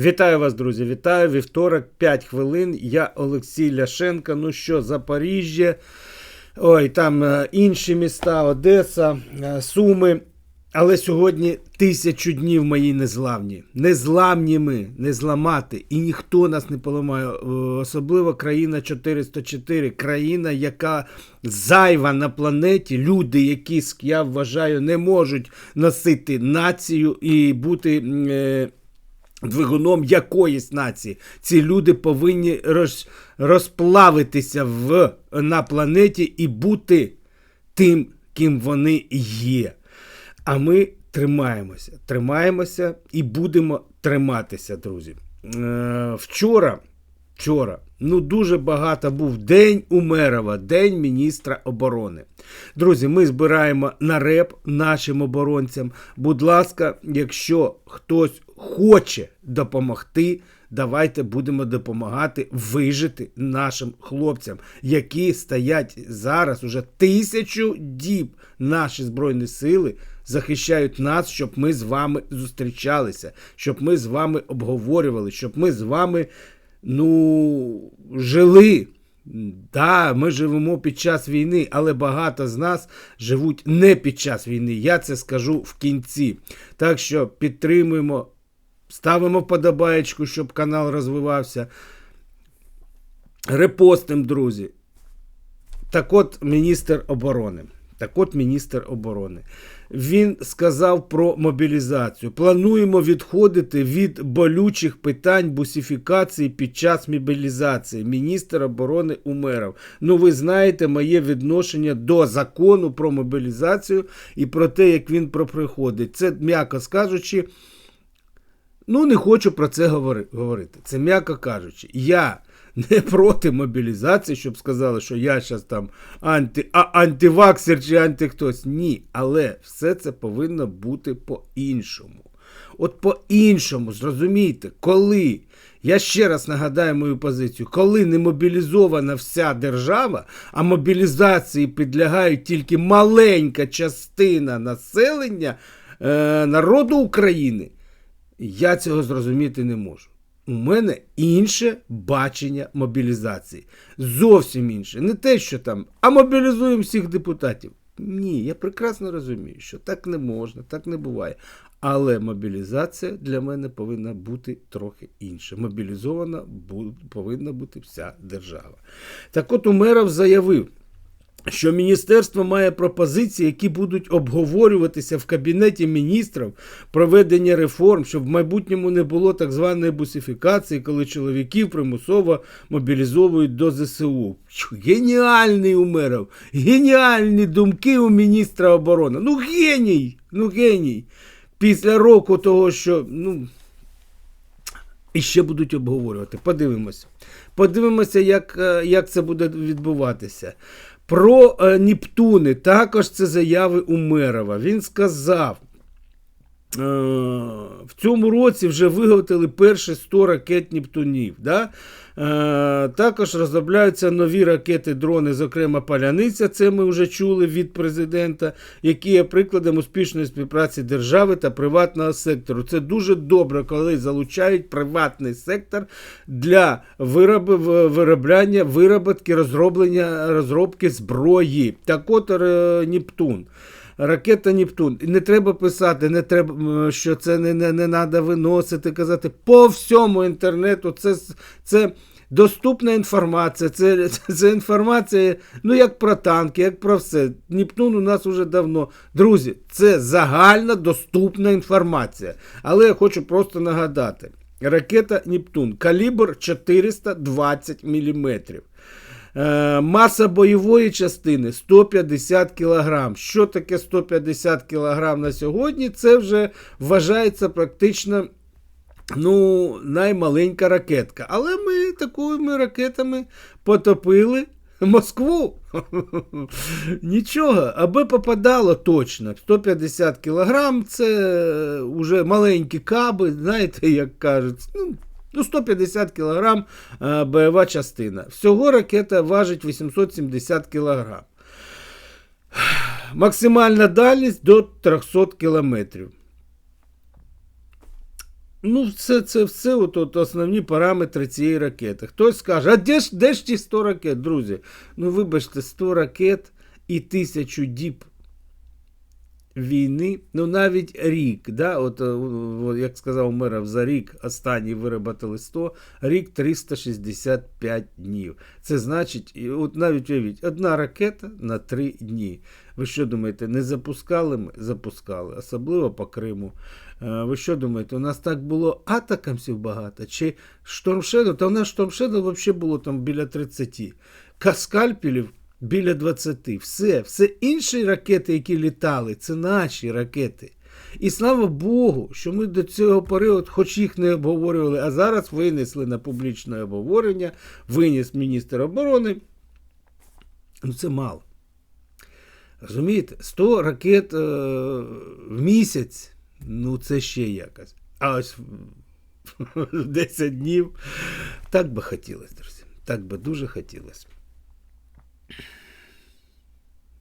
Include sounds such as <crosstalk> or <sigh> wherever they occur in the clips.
Вітаю вас, друзі! Вітаю вівторок, 5 хвилин. Я Олексій Ляшенко. Ну що, Запоріжжя, ой, там е, інші міста, Одеса, е, Суми. Але сьогодні тисячу днів мої незламні. Незламні ми, не зламати. І ніхто нас не поламає. Е, Особливо країна 404, країна, яка зайва на планеті. Люди, які я вважаю, не можуть носити націю і бути. Двигуном якоїсь нації. Ці люди повинні роз, розплавитися в, на планеті і бути тим, ким вони є. А ми тримаємося, тримаємося і будемо триматися, друзі. Е, вчора, вчора, ну дуже багато був День Умерова, День міністра оборони. Друзі, ми збираємо на реп нашим оборонцям. Будь ласка, якщо хтось хоче допомогти, давайте будемо допомагати вижити нашим хлопцям, які стоять зараз уже тисячу діб. Наші збройні сили захищають нас, щоб ми з вами зустрічалися, щоб ми з вами обговорювали, щоб ми з вами ну, жили. Да, ми живемо під час війни, але багато з нас живуть не під час війни. Я це скажу в кінці. Так що підтримуємо, ставимо вподобаєчку, щоб канал розвивався. Репостим, друзі. Так от міністр оборони. Так от міністр оборони. Він сказав про мобілізацію. Плануємо відходити від болючих питань бусифікації під час мобілізації. Міністр оборони Умеров. Ну, ви знаєте моє відношення до закону про мобілізацію і про те, як він проприходить. Це, м'яко скажучи, ну не хочу про це говорити. Це м'яко кажучи. Я не проти мобілізації, щоб сказали, що я зараз там анти, а, антиваксер чи антихтось. Ні, але все це повинно бути по-іншому. От по-іншому, зрозумійте, коли, я ще раз нагадаю мою позицію, коли не мобілізована вся держава, а мобілізації підлягає тільки маленька частина населення е, народу України, я цього зрозуміти не можу. У мене інше бачення мобілізації. Зовсім інше. Не те, що там, а мобілізуємо всіх депутатів. Ні, я прекрасно розумію, що так не можна, так не буває. Але мобілізація для мене повинна бути трохи інша. Мобілізована повинна бути вся держава. Так от Умеров заявив, що міністерство має пропозиції, які будуть обговорюватися в кабінеті міністрів проведення реформ, щоб в майбутньому не було так званої бусифікації, коли чоловіків примусово мобілізовують до ЗСУ. Геніальний Умеров, геніальні думки у міністра оборони. Ну, геній! Ну, геній. Після року того, що ну, і ще будуть обговорювати. Подивимося. Подивимося, як, е, як це буде відбуватися. Про е, Нептуни також це заяви Умерова. Він сказав. Е, В цьому році вже виготовили перші 100 ракет Нептунів. Да? Е, Також розробляються нові ракети, дрони, зокрема Паляниця. Це ми вже чули від президента, які є прикладом успішної співпраці держави та приватного сектору. Це дуже добре, коли залучають приватний сектор для вироби, виробляння, вироботки, розроблення розробки зброї. Так от е, Нептун. Ракета Нептун. І Не треба писати, не треба, що це не, не, не треба виносити, казати. По всьому інтернету це, це доступна інформація. Це, <laughs> це, інформація, ну як про танки, як про все. Нептун у нас уже давно. Друзі, це загальна доступна інформація. Але я хочу просто нагадати: ракета Нептун, калібр 420 мм. Е, Маса бойової частини 150 кг. Що таке 150 кг на сьогодні? Це вже вважається практично ну, наймаленька ракетка. Але ми такими ракетами потопили Москву. <laughs> Нічого, аби попадало точно. 150 кг це вже маленькі каби, знаєте, як кажуть. Ну, Ну, 150 кг е, бойова частина. Всього ракета важить 870 кг. Максимальна дальність до 300 км. Ну, це, це все от, от основні параметри цієї ракети. Хтось скаже, а де ж, де ж ті 100 ракет, друзі? Ну, вибачте, 100 ракет і тисячу діб війни, ну навіть рік, да, от, е, як сказав Меров, за рік останній вироботали 100, рік 365 днів. Це значить, от навіть уявіть, одна ракета на 3 дні. Ви що думаєте, не запускали ми? Запускали, особливо по Криму. Е, Ви що думаєте, у нас так було атакамсів багато? Чи штормшеду? Та у нас штормшеду взагалі було там біля 30. Каскальпілів біля 20. Все, все інші ракети, які літали, це наші ракети. І слава Богу, що ми до цього періоду, хоч їх не обговорювали, а зараз винесли на публічне обговорення, виніс міністр оборони. Ну це мало. Розумієте, 100 ракет е, в місяць, ну це ще якось. А ось <laughs> 10 днів так би хотілося, друзі. Так би дуже хотілося.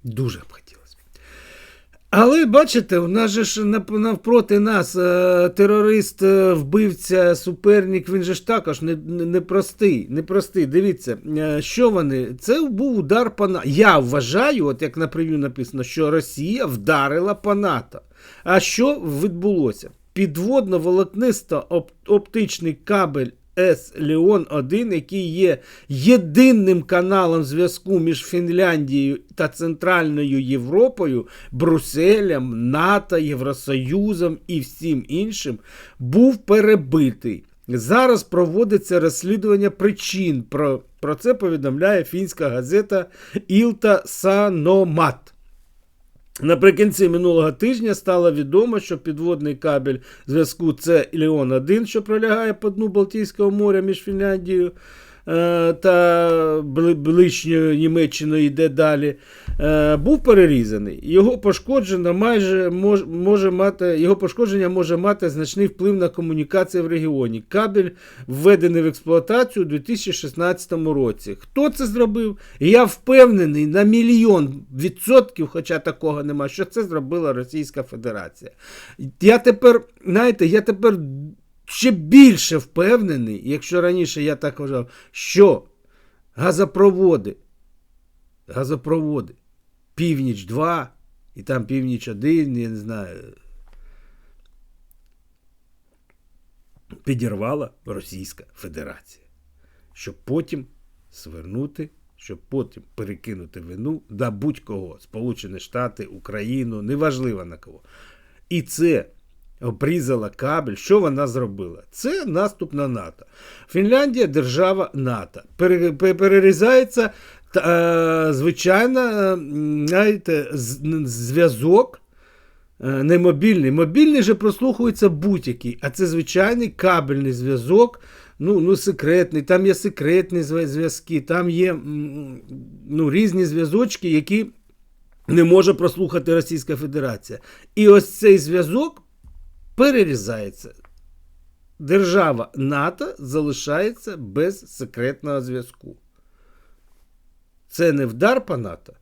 Дуже б хотілося. Але бачите, у нас же ж навпроти нас е, терорист, е, вбивця, суперник, він же ж також не, не, непростий, непростий. Дивіться, е, що вони? Це був удар по НАТО. Я вважаю, от як на прев'ю написано, що Росія вдарила по НАТО. А що відбулося? Підводно-волокнисто-оптичний кабель С Леон 1, який є єдиним каналом зв'язку між Фінляндією та Центральною Європою, Брюсселем, НАТО, Євросоюзом і всім іншим, був перебитий. Зараз проводиться розслідування причин. Про, про це повідомляє фінська газета Ілта Саномат. Наприкінці минулого тижня стало відомо, що підводний кабель зв'язку це Леон 1, що пролягає по дну Балтійського моря між Фінляндією та бли- ближньою Німеччиною йде далі, е, був перерізаний. Його пошкоджено майже може мати, його пошкодження може мати значний вплив на комунікації в регіоні. Кабель введений в експлуатацію у 2016 році. Хто це зробив? Я впевнений на мільйон відсотків, хоча такого нема, що це зробила Російська Федерація. Я тепер, знаєте, я тепер ще більше впевнений, якщо раніше я так вважав, що газопроводи, газопроводи, північ 2 і там північ 1, я не знаю, підірвала Російська Федерація, щоб потім свернути, щоб потім перекинути вину на будь-кого, Сполучені Штати, Україну, неважливо на кого. І це обрізала кабель. Що вона зробила? Це наступ на НАТО. Фінляндія держава НАТО. Перерізається е, звичайно, е, знаєте, зв'язок. е, Не мобільний. Мобільний же прослухується будь-який, а це звичайний кабельний зв'язок, ну, ну секретний, там є секретні зв'язки, там є ну, різні зв'язочки, які не може прослухати Російська Федерація. І ось цей зв'язок перерізається. Держава НАТО залишається без секретного зв'язку. Це не вдар по НАТО.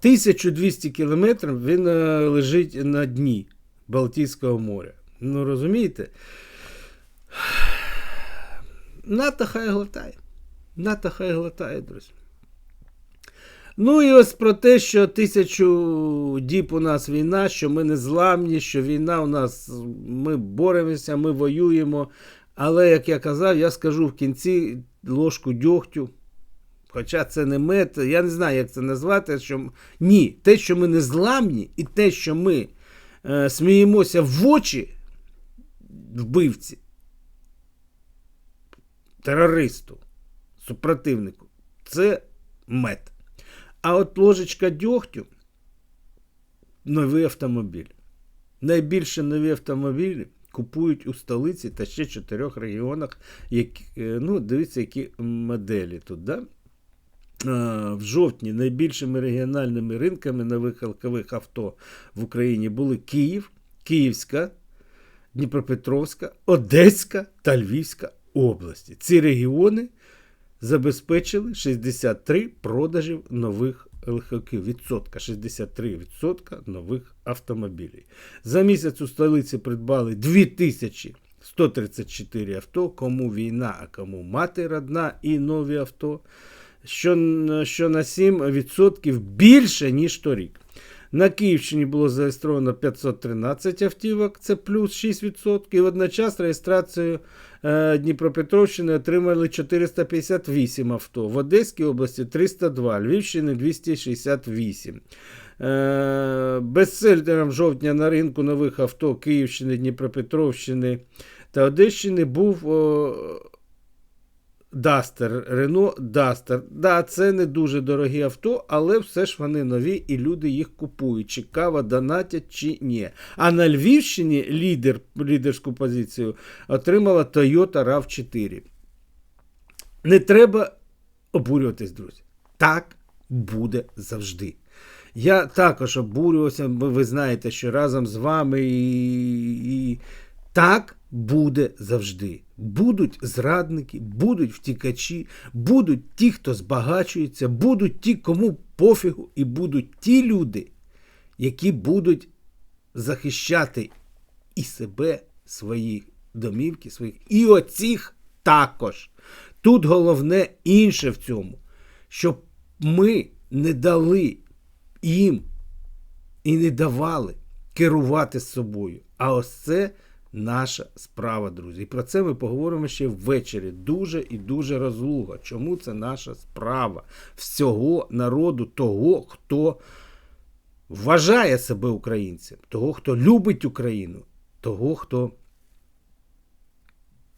1200 кілометрів він е, лежить на дні Балтійського моря. Ну розумієте? <sighs> НАТО хай глотає. НАТО хай глотає, друзі. Ну і ось про те, що тисячу діб у нас війна, що ми не зламні, що війна у нас, ми боремося, ми воюємо. Але, як я казав, я скажу в кінці ложку дьогтю. Хоча це не мед, я не знаю, як це назвати. Що... Ні, те, що ми не зламні, і те, що ми е, сміємося в очі вбивці, терористу, супротивнику, це мед. А от ложечка дьогтю новий автомобіль. Найбільше нові автомобілі купують у столиці та ще чотирьох регіонах. Які, е, ну, дивіться, які моделі тут. Да? В жовтні найбільшими регіональними ринками нових легкових авто в Україні були Київ, Київська, Дніпропетровська, Одеська та Львівська області. Ці регіони забезпечили 63 продажів нових легковиків відсотка 63% нових автомобілів. За місяць у столиці придбали 2134 авто, кому війна, а кому мати родна і нові авто, що, що на 7% більше, ніж торік. На Київщині було зареєстровано 513 автівок, це плюс 6%. І водночас реєстрацію Дніпропетровщини отримали 458 авто. В Одеській області 302, Львівщини 268. Е, Бестселером жовтня на ринку нових авто Київщини, Дніпропетровщини та Одещини був Дастер, Рено Дастер. Да, це не дуже дорогі авто, але все ж вони нові і люди їх купують. Цікаво, донатять чи ні. А на Львівщині лідер, лідерську позицію отримала Toyota RAV4. Не треба обурюватись, друзі. Так буде завжди. Я також обурювався, ви знаєте, що разом з вами і, і так буде завжди. Будуть зрадники, будуть втікачі, будуть ті, хто збагачується, будуть ті, кому пофігу, і будуть ті люди, які будуть захищати і себе, свої домівки, своїх, і оцих також. Тут головне інше в цьому, щоб ми не дали їм і не давали керувати собою. А ось це наша справа, друзі. І про це ми поговоримо ще ввечері. Дуже і дуже розлуго. Чому це наша справа всього народу, того, хто вважає себе українцем, того, хто любить Україну, того, хто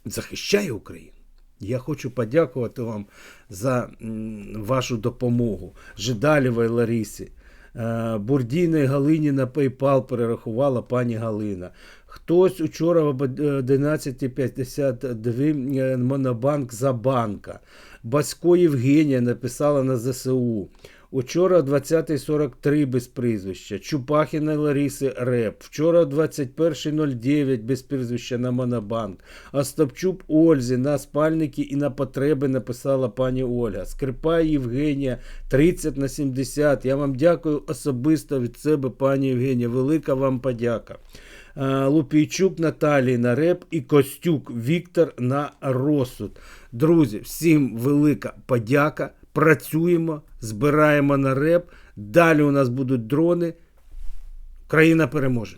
захищає Україну. Я хочу подякувати вам за вашу допомогу. Жидалєвої Ларисі, е, Бурдійної Галині на PayPal перерахувала пані Галина. Хтось учора об 11.52 е, Монобанк за банка. Басько Євгенія написала на ЗСУ. Учора 20.43 без прізвища. Чупахіна Лариси Реп. Вчора 21.09 без прізвища на Монобанк. Остапчук Ользі на спальники і на потреби написала пані Ольга. Скрипай Євгенія 30 на 70. Я вам дякую особисто від себе, пані Євгенія. Велика вам подяка. Лупійчук Наталії на реп і Костюк Віктор на розсуд. Друзі, всім велика подяка. Працюємо, збираємо на реп. Далі у нас будуть дрони. Країна переможе.